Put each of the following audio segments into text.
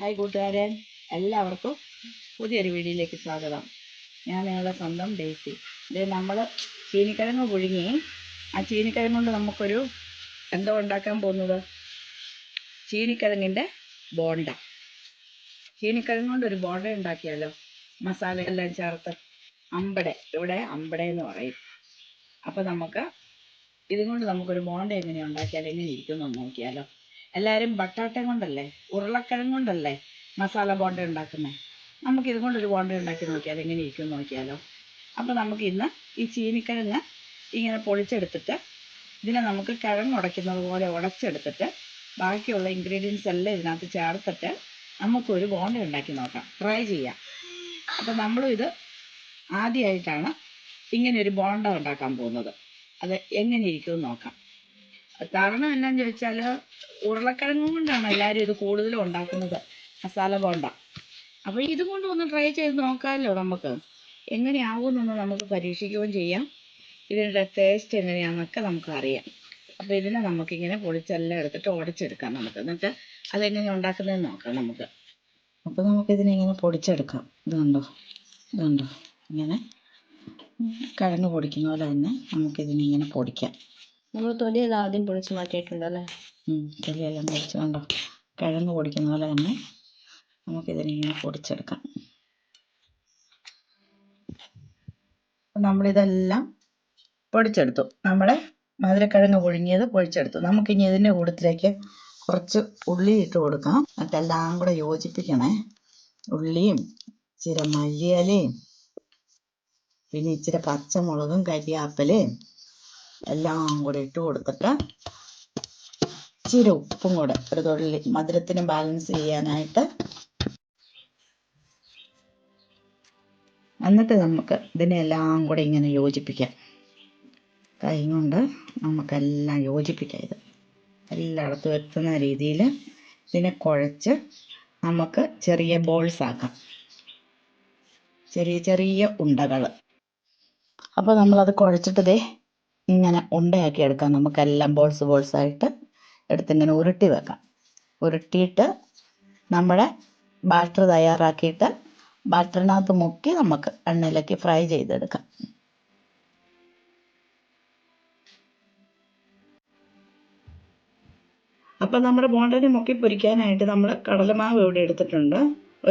Hi കൂട്ടുകാരെ എല്ലാവർക്കും പുതിയൊരു വീഡിയോയിലേക്ക് സ്വാഗതം. ഞാൻ നിങ്ങളുടെ സ്വന്തം ഡേസി ഇത് നമ്മൾ ചീനിക്കിഴങ്ങ് പുഴുങ്ങി. ആ ചീനിക്കിഴങ്ങ് കൊണ്ട് നമുക്കൊരു എന്തോ ഉണ്ടാക്കാൻ പോകുന്നത്? ചീനിക്കിഴങ്ങിന്റെ ബോണ്ട. ചീനിക്കിഴങ്ങ് കൊണ്ട് ഒരു ബോണ്ട ഉണ്ടാക്കിയാലോ? മസാല എല്ലാം ചേർത്ത് അമ്പടെ. ഇവിടെ അമ്പടെ എന്ന് പറയും. അപ്പോൾ നമുക്ക് ഇതും കൊണ്ട് നമുക്കൊരു ബോണ്ട എങ്ങനെ ഉണ്ടാക്കിയാൽ എങ്ങനെ ഇരിക്കുന്നു നോക്കിയാലോ? എല്ലാവരും ബട്ടാട്ട കൊണ്ടല്ലേ? ഉരുളക്കിഴങ്ങ് കൊണ്ടല്ലേ മസാല ബോണ്ട ഉണ്ടാക്കുന്നത് നമുക്ക് ഇത് കൊണ്ടൊരു ബോണ്ട ഉണ്ടാക്കി നോക്കിയാൽ എങ്ങനെ ഇരിക്കും നോക്കിയാലോ? അപ്പോൾ നമുക്ക് ഇന്ന് ഈ ചീനിക്കിഴങ്ങ് ഇങ്ങനെ പൊളിച്ചെടുത്തിട്ട് ഇതിനെ നമുക്ക് കിഴങ്ങ് ഉടയ്ക്കുന്നത് പോലെ ഉടച്ചെടുത്തിട്ട് ബാക്കിയുള്ള ഇൻഗ്രീഡിയൻസ് എല്ലാം ഇതിനകത്ത് ചേർത്തിട്ട് നമുക്കൊരു ബോണ്ട ഉണ്ടാക്കി നോക്കാം. ട്രൈ ചെയ്യാം. അപ്പോൾ നമ്മളും ഇത് ആദ്യമായിട്ടാണ് ഇങ്ങനെ ഒരു ബോണ്ട ഉണ്ടാക്കാൻ പോകുന്നത്. അത് എങ്ങനെ ഇരിക്കുമെന്ന് നോക്കാം. കാരണം എന്നാന്ന് ചോദിച്ചാൽ ഉരുളക്കിഴങ്ങ് കൊണ്ടാണ് എല്ലാവരും ഇത് കൂടുതലും ഉണ്ടാക്കുന്നത്. മസാല ബോണ്ട. അപ്പോൾ ഇതും കൊണ്ട് ഒന്ന് ട്രൈ ചെയ്ത് നോക്കാമല്ലോ നമുക്ക്. എങ്ങനെയാവുമെന്നൊന്ന് നമുക്ക് പരീക്ഷിക്കുകയും ചെയ്യാം. ഇതിന്റെ ടേസ്റ്റ് എങ്ങനെയാണെന്നൊക്കെ നമുക്ക് അറിയാം. അപ്പോൾ ഇതിനെ നമുക്കിങ്ങനെ പൊളിച്ചെല്ലാം എടുത്തിട്ട് ഉടച്ചെടുക്കാം നമുക്ക്. എന്നിട്ട് അതെങ്ങനെ ഉണ്ടാക്കുന്നതെന്ന് നോക്കാം നമുക്ക്. അപ്പോൾ നമുക്കിതിനെ ഇങ്ങനെ പൊടിച്ചെടുക്കാം. ഇത് കണ്ടോ? ഇത് കണ്ടോ? ഇങ്ങനെ. കിഴങ്ങ് പൊടിക്കുന്ന പോലെ തന്നെ നമുക്കിതിനെ ഇങ്ങനെ പൊടിക്കാം. നമ്മൾ തൊലിയെല്ലാം ആദ്യം പൊളിച്ച് മാറ്റിയിട്ടുണ്ടല്ലേ? തൊലിയെല്ലാം പൊടിച്ച് കണ്ടോ? കിഴങ്ങ് പൊടിക്കുന്ന പോലെ തന്നെ നമുക്കിതിനെ പൊടിച്ചെടുക്കാം. നമ്മളിതെല്ലാം പൊടിച്ചെടുത്തു. നമ്മുടെ മധുരക്കിഴങ്ങ് പുഴുങ്ങിയത് പൊടിച്ചെടുത്തു. നമുക്കിനി ഇതിന്റെ കൂട്ടത്തിലേക്ക് കുറച്ച് ഉള്ളി ഇട്ട് കൊടുക്കാം. അതെല്ലാം കൂടെ യോജിപ്പിക്കണേ. ഉള്ളിയും ഇച്ചിരി മല്ലിയിലയും പിന്നെ ഇച്ചിരി പച്ചമുളകും കരിയാപ്പലയും എല്ലാം കൂടി ഇട്ട് കൊടുത്തിട്ട് ഇച്ചിരി ഉപ്പും കൂടെ ഒരു തുള്ളി മധുരത്തിന് ബാലൻസ് ചെയ്യാനായിട്ട് എന്നിട്ട് നമുക്ക് ഇതിനെല്ലാം കൂടെ ഇങ്ങനെ യോജിപ്പിക്കാം. കൈ കൊണ്ട് നമുക്കെല്ലാം യോജിപ്പിക്കാം ഇത്. എല്ലായിടത്തും എത്തുന്ന രീതിയിൽ ഇതിനെ കുഴച്ച് നമുക്ക് ചെറിയ ബോൾസ് ആക്കാം. ചെറിയ ചെറിയ ഉണ്ടകൾ അപ്പോൾ നമ്മളത് കുഴച്ചിട്ട് ദേ ഇങ്ങനെ ഉണ്ടയാക്കി എടുക്കാം. നമുക്കെല്ലാം ബോൾസ് ബോൾസ് ആയിട്ട് എടുത്തിങ്ങനെ ഉരുട്ടി വെക്കാം. ഉരുട്ടിയിട്ട് നമ്മുടെ ബാറ്റർ തയ്യാറാക്കിയിട്ട് ബാറ്ററിനകത്ത് മുക്കി നമുക്ക് എണ്ണയിലേക്ക് ഫ്രൈ ചെയ്തെടുക്കാം. അപ്പം നമ്മുടെ ബോണ്ടനെ മുക്കി പൊരിക്കാനായിട്ട് നമ്മൾ കടലമാവ് ഇവിടെ എടുത്തിട്ടുണ്ട്.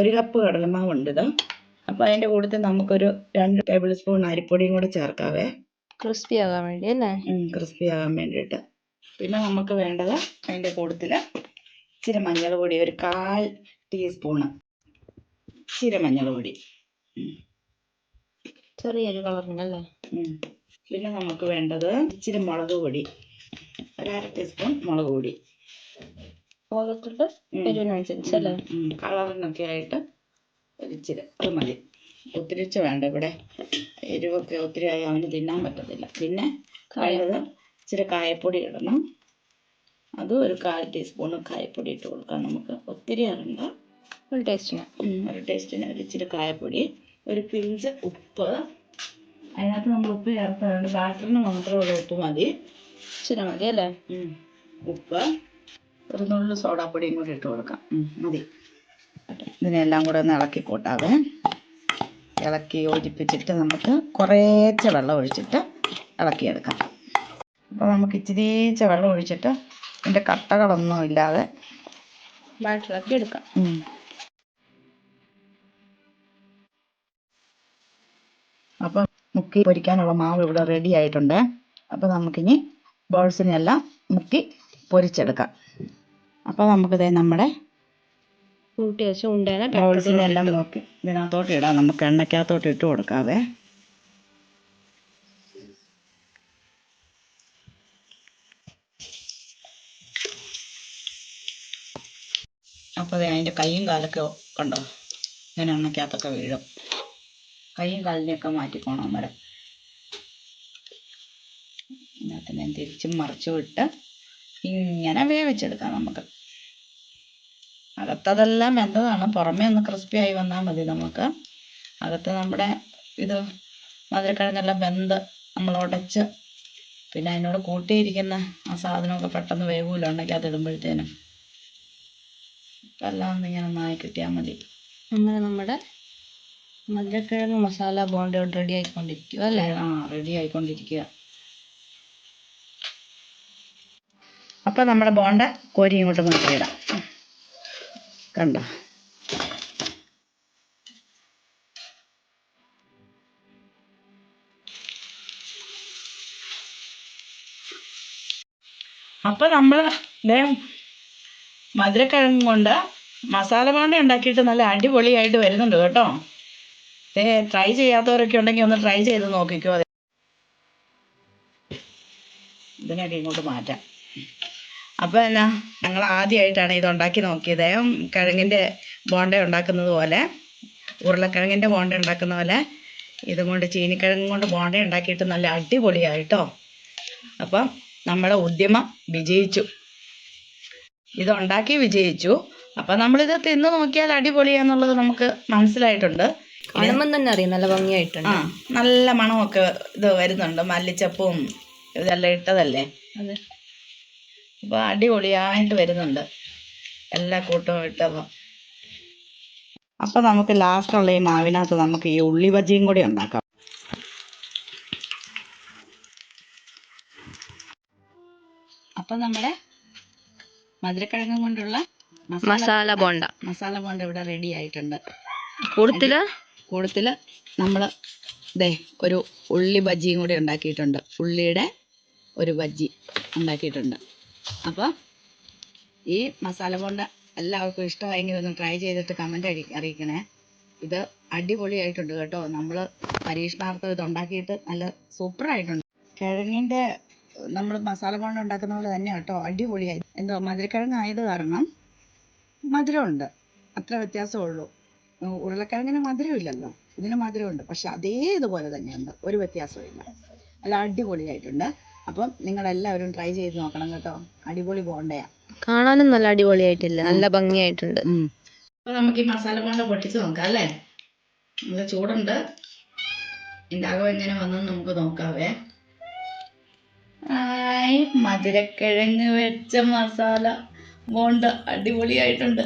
ഒരു കപ്പ് കടലമാവ് ഉണ്ട് ഇത് അപ്പോൾ അതിന്റെ കൂട്ടത്തിൽ നമുക്കൊരു രണ്ട് ടേബിൾ സ്പൂൺ അരിപ്പൊടിയും കൂടെ ചേർക്കാവേ. ക്രിസ്പി ആകാൻ വേണ്ടി അല്ലേ ക്രിസ്പി ആകാൻ വേണ്ടിയിട്ട് പിന്നെ നമുക്ക് വേണ്ടത് അതിന്റെ കൂട്ടത്തിൽ ഇച്ചിരി മഞ്ഞൾ പൊടി ഒരു കാൽ ടീസ്പൂണ് ഇച്ചിരി മഞ്ഞൾ പൊടി. ചെറിയൊരു കളറിനല്ലേ. പിന്നെ നമുക്ക് വേണ്ടത് ഇച്ചിരി മുളക് പൊടി ഒരു അര ടീസ്പൂൺ മുളക് പൊടി മുഖത്തിട്ട് ഉം. എരിവിനനുസരിച്ച് അല്ലേ. കളറിനൊക്കെ ആയിട്ട് ഒരു ഇച്ചിരി അത് മതി ഒത്തിരിച്ച് വേണ്ട. ഇവിടെ എരിവൊക്കെ ഒത്തിരി ആയി അവന് തിന്നാൻ പറ്റത്തില്ല. പിന്നെ വേണ്ടത് ഇച്ചിരി കായപ്പൊടി ഇടണം. അതും ഒരു കാൽ ടീസ്പൂൺ കായപ്പൊടി ഇട്ട് കൊടുക്കാം നമുക്ക്. ഒത്തിരി ഇടണ്ട ഒരു ടേസ്റ്റിന് ഒരു ടേസ്റ്റിന് ഒരു ഇച്ചിരി കായപ്പൊടി ഒരു പിഞ്ച് ഉപ്പ്. അതിനകത്ത് നമ്മൾ ഉപ്പ് ചേർത്തുണ്ട് ബാറ്ററിന് മാത്രമുള്ള ഉപ്പ് മതി. ഇച്ചിരി മതി അല്ലേ? ഉം. ഉപ്പ്. ഒരു നുള്ളു സോഡാപ്പൊടിയും കൂടി ഇട്ട് കൊടുക്കാം. ഉം, മതി. ഇതിനെല്ലാം കൂടെ ഒന്ന് ഇളക്കി കൂട്ടാവേ. ഇളക്കി യോജിപ്പിച്ചിട്ട് നമുക്ക് കുറേച്ച വെള്ളം ഒഴിച്ചിട്ട് ഇളക്കിയെടുക്കാം. അപ്പോൾ നമുക്ക് ഇച്ചിരീച്ച വെള്ളം ഒഴിച്ചിട്ട് ഇതിന്റെ കട്ടകളൊന്നും ഇല്ലാതെ ബാറ്ററാക്കി എടുക്കാം. അപ്പം മുക്കി പൊരിക്കാനുള്ള മാവ് ഇവിടെ റെഡി ആയിട്ടുണ്ട്. അപ്പോൾ നമുക്കിനി ബോൾസിനെല്ലാം മുക്കി പൊരിച്ചെടുക്കാം. അപ്പോൾ നമുക്കിതേ നമ്മുടെ കൂട്ടി വെച്ച് ഉണ്ടേനെ ബോൾസിനെല്ലാം നോക്കി. ഇതിനകത്തോട്ട് ഇടാം. നമുക്ക് എണ്ണയ്ക്കകത്തോട്ട് ഇട്ട് കൊടുക്കാവേ. അപ്പോൾ അതിന്റെ കൈയും കാലൊക്കെ കണ്ടോ? ഞാൻ എണ്ണയ്ക്കകത്തൊക്കെ വീഴും. കൈയും കാലിനെയൊക്കെ മാറ്റിക്കോണം അന്നേരം ഇതിനകത്ത് ഞാൻ തിരിച്ചും മറിച്ചും ഇട്ട് ഇങ്ങനെ വേവിച്ചെടുക്കാം നമുക്ക്. അകത്തതെല്ലാം വെന്തതാണ്. പുറമേ ഒന്ന് ക്രിസ്പി ആയി വന്നാൽ മതി നമുക്ക്. അകത്ത് നമ്മുടെ ഇത് മധുരക്കിഴങ്ങെല്ലാം വെന്ത് നമ്മൾ ഉടച്ച് പിന്നെ അതിനോട് കൂട്ടിയിരിക്കുന്ന ആ സാധനമൊക്കെ പെട്ടെന്ന് വേവൂല. ഉണ്ടെങ്കിൽ അത് ഇടുമ്പോഴത്തേനും എല്ലാം ഒന്ന് ഇങ്ങനെ നന്നായി കിട്ടിയാൽ മതി. അങ്ങനെ നമ്മുടെ മധുരക്കിഴങ്ങ് മസാല ബോണ്ട റെഡി ആയിക്കൊണ്ടിരിക്കുക അല്ലേ? ആ റെഡി ആയിക്കൊണ്ടിരിക്കുക അപ്പം നമ്മുടെ ബോണ്ട കോരി ഇങ്ങോട്ട് മാറ്റിയിടാം. കണ്ടോ. അപ്പൊ നമ്മൾ മധുരക്കിഴങ്ങ് കൊണ്ട് മസാല പാണ്ട ഉണ്ടാക്കിയിട്ട് നല്ല അടിപൊളിയായിട്ട് വരുന്നുണ്ട് കേട്ടോ. ഏ ട്രൈ ചെയ്യാത്തവരൊക്കെ ഉണ്ടെങ്കിൽ ഒന്ന് ട്രൈ ചെയ്ത് നോക്കിക്കോ. ഇതിനൊക്കെ ഇങ്ങോട്ട് മാറ്റാം. അപ്പോൾ എന്നാ ഞങ്ങൾ ആദ്യമായിട്ടാണ് ഇത് ഉണ്ടാക്കി നോക്കിയത്. കിഴങ്ങിന്റെ ബോണ്ട ഉണ്ടാക്കുന്നത് പോലെ ഉരുളക്കിഴങ്ങിന്റെ ബോണ്ട ഉണ്ടാക്കുന്ന പോലെ ഇതും കൊണ്ട് ചീനിക്കിഴങ്ങ് കൊണ്ട് ബോണ്ട ഉണ്ടാക്കിയിട്ട് നല്ല അടിപൊളിയായിട്ടോ. അപ്പം നമ്മുടെ ഉദ്യമം വിജയിച്ചു. ഇത് ഉണ്ടാക്കി വിജയിച്ചു. അപ്പം നമ്മളിത് തിന്ന് നോക്കിയാൽ അടിപൊളിയാന്നുള്ളത് നമുക്ക് മനസ്സിലായിട്ടുണ്ട്. കാണുമ്പം തന്നെ അറിയാം നല്ല ഭംഗിയായിട്ടുണ്ട്. ആ നല്ല മണമൊക്കെ ഇത് വരുന്നുണ്ട്. മല്ലിച്ചപ്പും ഇതെല്ലാം ഇട്ടതല്ലേ? അതെ. അപ്പോൾ അടിപൊളിയായിട്ട് വരുന്നുണ്ട്. എല്ലാ കൂട്ടവും ഇട്ടപ്പോൾ അപ്പോൾ നമുക്ക് ലാസ്റ്റുള്ള ഈ മാവിനകത്ത് നമുക്ക് ഈ ഉള്ളി ബജിയും കൂടി ഉണ്ടാക്കാം. അപ്പം നമ്മുടെ മധുരക്കിഴങ്ങ് കൊണ്ടുള്ള മസാല ബോണ്ട. മസാല ബോണ്ട ഇവിടെ റെഡി ആയിട്ടുണ്ട്. കൂടുതൽ കൂടുതൽ നമ്മൾ ദേ ഒരു ഉള്ളി ബജിയും കൂടി ഉണ്ടാക്കിയിട്ടുണ്ട്. ഉള്ളിയുടെ ഒരു ബജ്ജി ഉണ്ടാക്കിയിട്ടുണ്ട്. അപ്പോൾ ഈ മസാല ബോണ്ട എല്ലാവർക്കും ഇഷ്ടമായെങ്കിൽ ഒന്ന് ട്രൈ ചെയ്തിട്ട് കമന്റ് അടി അറിയിക്കണേ. ഇത് അടിപൊളിയായിട്ടുണ്ട് കേട്ടോ. നമ്മൾ പരീക്ഷണാർത്ഥം ഇത് ഉണ്ടാക്കിയിട്ട് നല്ല സൂപ്പറായിട്ടുണ്ട് കിഴങ്ങിന്റെ നമ്മൾ മസാല ബോണ്ട ഉണ്ടാക്കുന്ന പോലെ തന്നെ കേട്ടോ. അടിപൊളിയായി. എന്തോ മധുരക്കിഴങ്ങ് ആയത് കാരണം മധുരമുണ്ട്. അത്ര വ്യത്യാസമുള്ളൂ. ഉരുളക്കിഴങ്ങിന് മധുരമില്ലല്ലോ. ഇതിന് മധുരമുണ്ട്. പക്ഷെ അതേ ഇതുപോലെ തന്നെയുണ്ട്. ഒരു വ്യത്യാസവും ഇല്ല നല്ല അടിപൊളിയായിട്ടുണ്ട്. അപ്പം നിങ്ങളെല്ലാവരും ട്രൈ ചെയ്ത് നോക്കണം കേട്ടോ. അടിപൊളി ബോണ്ടയാ. കാണാനും നല്ല അടിപൊളിയായിട്ടില്ല. നല്ല ഭംഗിയായിട്ടുണ്ട്. അപ്പൊ നമുക്ക് ഈ മസാല ബോണ്ട പൊട്ടിച്ച് നോക്കാം അല്ലേ? നല്ല ചൂടുണ്ട്. ഉണ്ടാകും എങ്ങനെ വന്നെന്ന് നമുക്ക് നോക്കാവേ. ആയ് മധുരക്കിഴങ്ങ് വെച്ച മസാല ബോണ്ട അടിപൊളിയായിട്ടുണ്ട്.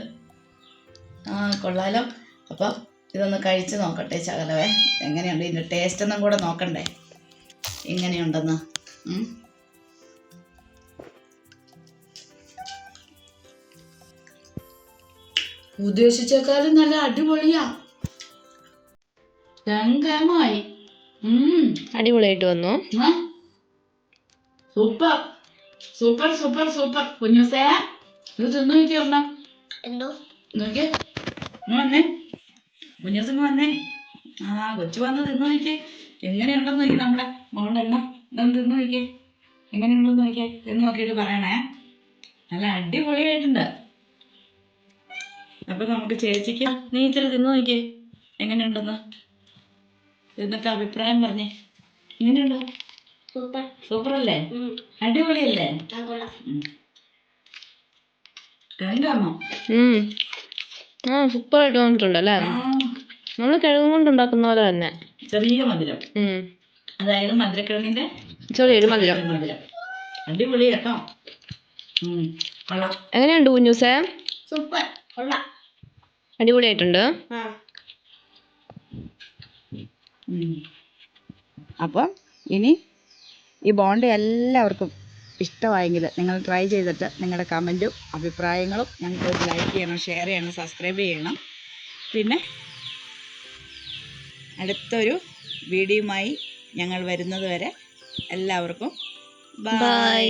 ആ കൊള്ളാലോ. അപ്പോൾ ഇതൊന്ന് കഴിച്ച് നോക്കട്ടെ ശകലവേ എങ്ങനെയുണ്ട്? ഇതിന്റെ ടേസ്റ്റ് ഒന്നും കൂടെ നോക്കണ്ടേ? എങ്ങനെയുണ്ടെന്ന്. ഉദ്ദേശിച്ചേക്കാളും നല്ല അടിപൊളിയാ. രംഗമായി. അടിപൊളിയായിട്ട് വന്നു. സൂപ്പർ. Super super super. കുഞ്ഞുസേ ഇത് തിന്നു നോക്കി ഒന്നാ? എന്തോ? നോക്കിയേ. വന്നേ. കുഞ്ഞുസിങ് വന്നേ. ആ കൊച്ചു വന്ന് തിന്നു നോക്കിയേ. എങ്ങനെയുണ്ടെന്ന് നോക്കി നമ്മുടെ മോളെല്ലാം ഇതൊന്ന് തിന്ന് നോക്കിയേ? എങ്ങനെയുണ്ടെന്ന് നോക്കിയേ? തിന്ന് നോക്കിയിട്ട് പറയണേ. നല്ല അടിപൊളിയായിട്ടുണ്ട്. അപ്പൊ നമുക്ക് ചേച്ചിക്ക് നീ ഇച്ചിരി തിന്ന് നോക്കിയേ. എങ്ങനെയുണ്ടെന്ന്? എന്നിട്ട് അഭിപ്രായം പറഞ്ഞേ. എങ്ങനെയുണ്ട് സൂപ്പർ. സൂപ്പർ അല്ലേ അടിപൊളിയല്ലേ? ഉം. ആ സൂപ്പർ ആയിട്ട് വന്നിട്ടുണ്ട് അല്ലേ? നമ്മൾ കിഴങ്ങ് കൊണ്ട് ഉണ്ടാക്കുന്ന പോലെ തന്നെ. ചെറിയ മധുരം. ഉം. അതായത് മധുരക്കിഴങ്ങിന്റെ ചെറിയൊരു മധുരം. മധുരം. അടിപൊളി കേട്ടോ. കൊള്ളാം. എങ്ങനെയുണ്ട് കുഞ്ഞൂസേ സൂപ്പർ കൊള്ളാം. അടിപൊളിയായിട്ടുണ്ട്. അപ്പം ഇനി ഈ ബോണ്ട് എല്ലാവർക്കും ഇഷ്ടമായെങ്കിൽ നിങ്ങൾ ട്രൈ ചെയ്തിട്ട് നിങ്ങളുടെ കമന്റും അഭിപ്രായങ്ങളും ഞങ്ങൾക്ക് ലൈക്ക് ചെയ്യണം ഷെയർ ചെയ്യണം സബ്സ്ക്രൈബ് ചെയ്യണം. പിന്നെ അടുത്തൊരു വീഡിയോയുമായി ഞങ്ങൾ വരുന്നത് വരെ എല്ലാവർക്കും ബൈ